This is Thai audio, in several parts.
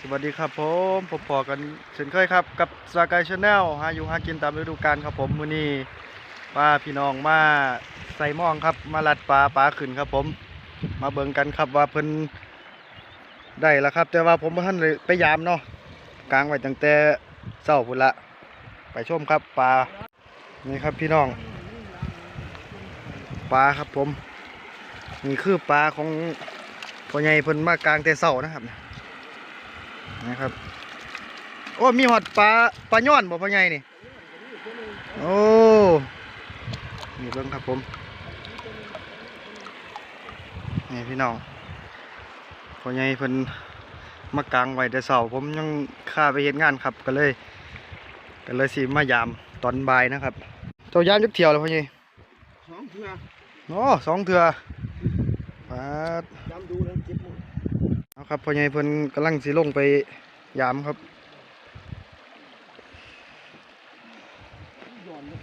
สวัสดีครับผมผมพอกันเช่นเคยครับกับสกายชาแนลหาอยู่หากินตามฤดูกาลครับผมมื้อนี้ว่าพี่น้องมาใส่ม่องครับ มาลัดปลาปลาขึ้นครับผม มาเบิ่งกันครับว่าเพิ่นได้แล้วครับ แต่ว่าผมบ่ทันเลยไปยามเนาะกลางไว้ตั้งแต่เช้าพุ่นละ ไปชมครับปลานี่ครับพี่น้องปลาครับผม นี่คือปลาของพ่อใหญ่เพิ่นมากลางแต่เช้านะครับ นะครับ โอ้มีหอดปลาปลาย่อนบ่พ่อใหญ่นี่โอ้นี่เบิ่งครับผมนี่พี่น้องพ่อใหญ่เพิ่นมากางไว้แต่เช้าผมยังข้าไปเฮ็ดงานครับก็เลยก็เลยสิมายามตอนบ่ายนะครับเจ้ายามจักเที่ยวแล้วพ่อใหญ่สองเทื่อโอ้สองเทื่อปาด จำดูแล้วเจ็บมือ ครับพ่อใหญ่เพิ่นกำลังสิลงไปยามครับย้อนเลย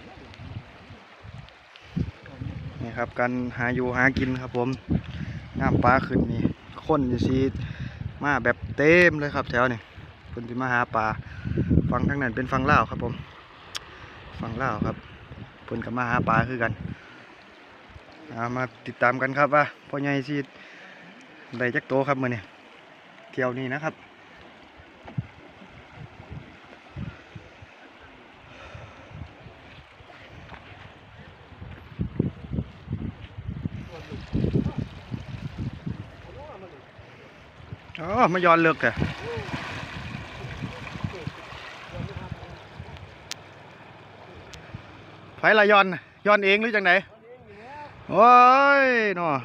นี่ครับการหาอยู่หากินครับผมน้ำปลาขึ้นนี่คนอยู่ซีมาแบบเต็มเลยครับแถวนี่เพิ่นสิมาหาปลาฝั่งทางนั้นเป็นฝั่งลาวครับผมฝั่งลาวครับเพิ่นก็มาหาปลาคือกันามาติดตามกันครับว่าพ่อใหญ่สิได้จักโตครับมือนี้ เที่ยวนี้นะครับ อ๋อมาย้อนเลือกแกไผละย้อนน่ะย้อนเองหรือจังไหนโอ้ยเนาะ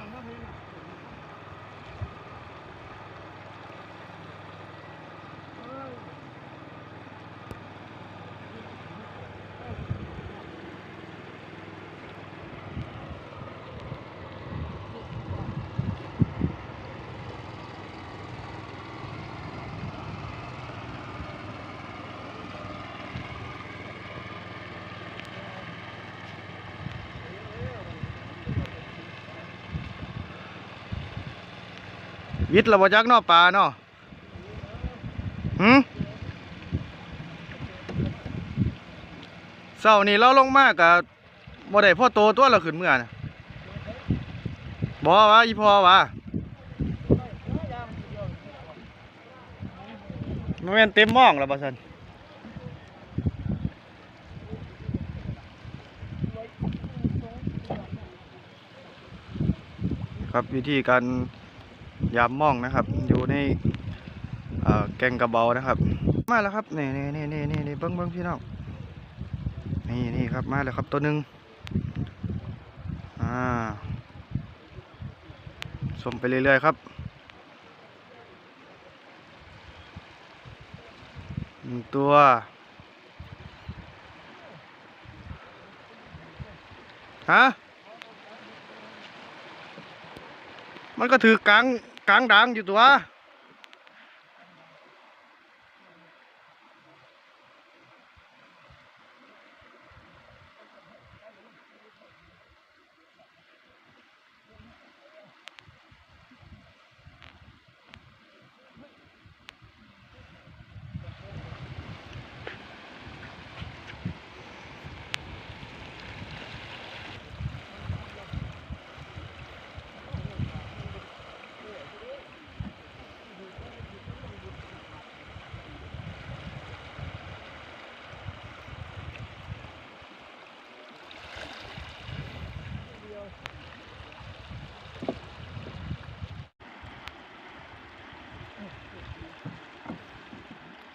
วิทย์ระบจักนอปลาเนาะหืมเสาร์นี้เราลงมากกับบ่ได้พ่อโตตัวเราขึ้นเมื่อนะบ่วะอีพอวะมันเป็นเต็มหม่องแล้วบ่ซันครับวิธีการ ยามม่องนะครับ อยู่ในแกงกระเบานะครับ มาแล้วครับนี่นี่นี่นี่นี่นี่เบิ้งเบิ้งพี่น้องนี่นี่ครับมาแล้วครับตัวหนึ่งอ่าชมไปเรื่อยๆครับหนึ่งตัวฮะ มันก็ถือกลางกลางดังอยู่ตัว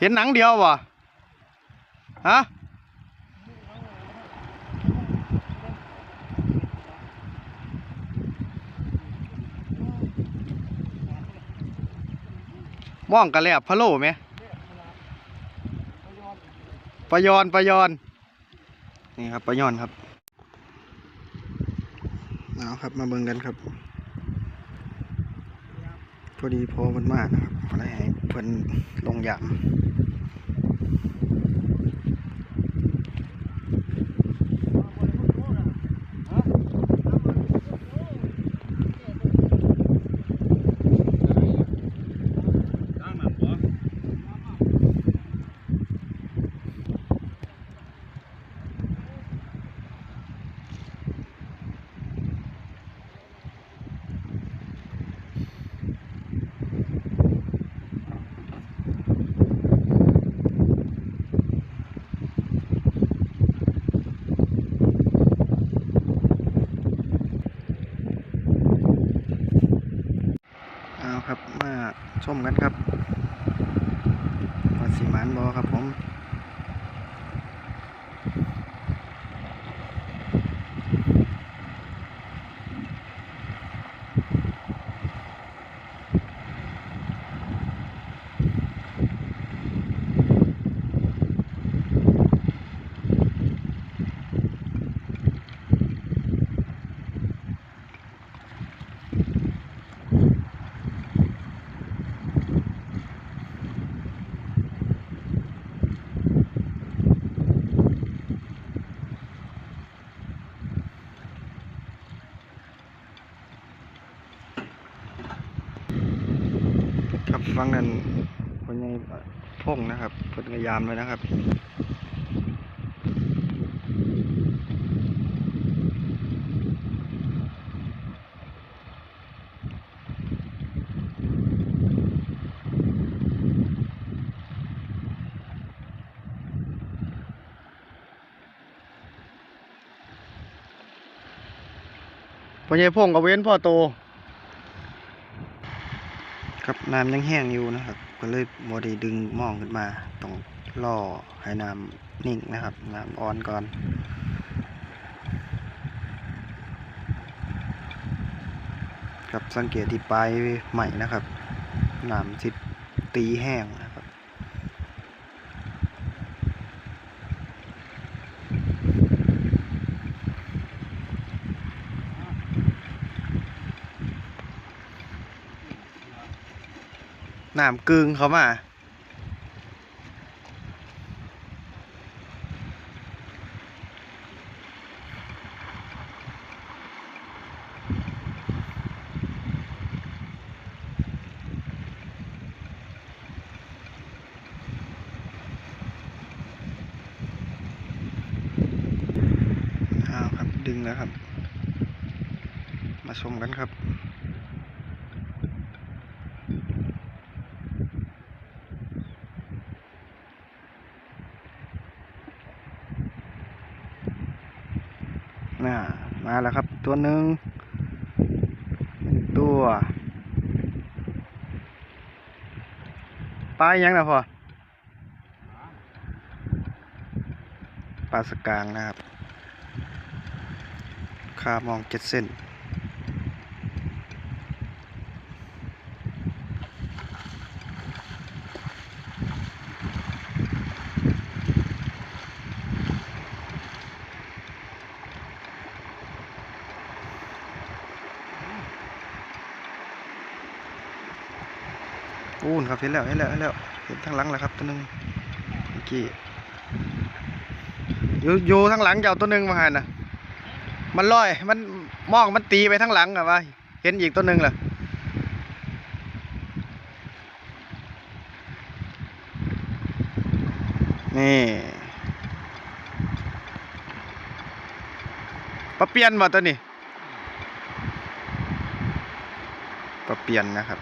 เห็นหนังเดียววะฮะม่องกระแลบพะโล่ไหมปลายอนปลายอน นี่ครับปลายอนครับเอาครับมาเบิ่งกันครับ พอดีพอมันมากนะครับอะไรให้เพิ่นลงยาม ชมกันครับว่าสีมันบอครับผม ครังนั้นคนใหญ่พงนะครับเพิ่นพยายามเลยนะครับพอใหญ่พงกับเว้นพ่อโต น้ำยังแห้งอยู่นะครับ ก็เลยบ่ได้ดึงมองขึ้นมาต้องล่อให้น้ำนิ่งนะครับ น้ำอ่อนก่อนครับสังเกตที่ปลายใหม่นะครับน้ำสิตีแห้ง น้ำกึ่งเขามาอ้าครับดึงแล้วครับ มาชมกันครับ น่ามา แล้วครับ ตัวหนึ่งตัวปลายังนะพ่อปลาสกางนะครับคามองเจ็ดเส้น อู้นครับเห็นแล้วเห็นแล้วเห็นแล้วเห็นทางหลังแล้วครับตัวหนึงเมื่อกี้อยู่อยู่ทางหลังเจ้าตัวหนึงมาหันน่ะมันลอยมันมองมันตีไปทางหลังอะว่าเห็นอีกตัวหนึงเหรอนี่ปลาเปียนบ่ตัวนี้ปลาเปียนนะครับ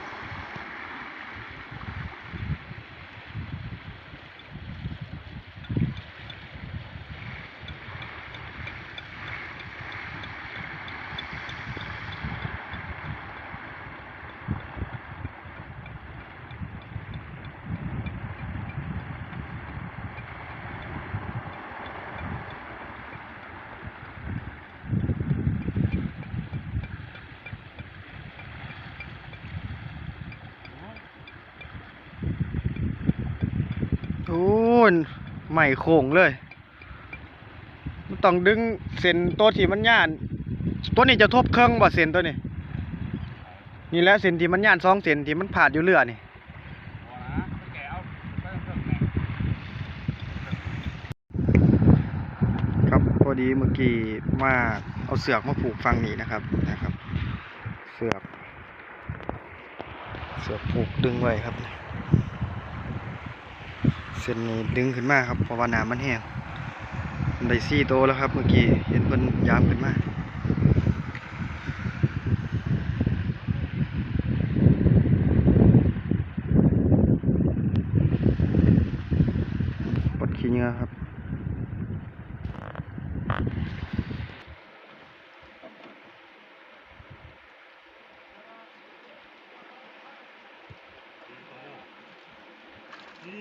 โอ้ยใหม่โค้งเลย มันต้องดึงเส้นตัวที่มันย่าน ตัวนี้จะทบเครื่องบ่เส้นตัวนี้ นี่แหละเส้นที่มันย่านสองเส้นที่มันผ่าดอยู่เรือนี่ครับพอดีเมื่อกี้มาเอาเสือกมาผูกฟังนี้นะครับนะครับ เสือก เสือกผูกดึงไว้ครับ เส้นนี้ดึงขึ้นมาครับเพราะว่าน้ำมันแห้งได้ซี่โตแล้วครับเมื่อกี้เห็นเพิ่นยามขึ้นมาปัดขี้เงือครับ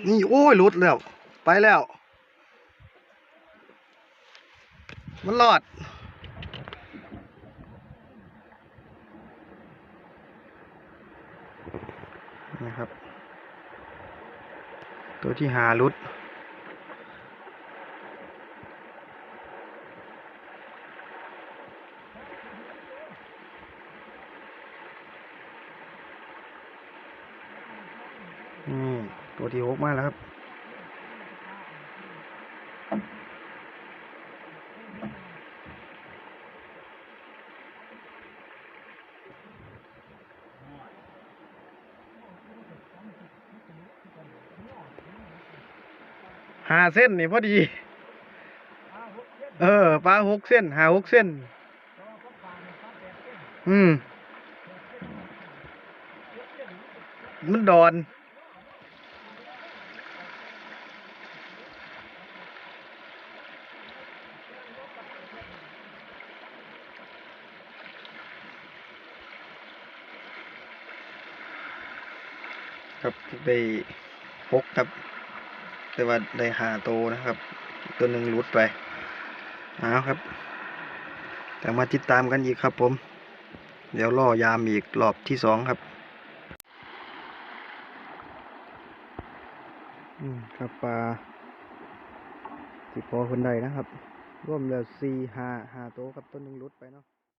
นี่ โอ้ยหลุดแล้ว ไปแล้ว มันรอด นะครับ ตัวที่หาลุด นี่ ตัวที่หกมาแล้วครับหาเส้นนี่พอดี เออปลาหกเส้นหาหกเส้น อืม มันดอน ครับ ได้หกครับ แต่ว่าได้หาโตนะครับ ตัวหนึ่งหลุดไปเอาครับ แต่มาติดตามกันอีกครับผม เดี๋ยวล่อยามอีกรอบที่สองครับอืมครับปลาสิพอคนใดนะครับ ร่วมแล้วสี่หาหาโตวครับตัวหนึ่งหลุดไปเนาะ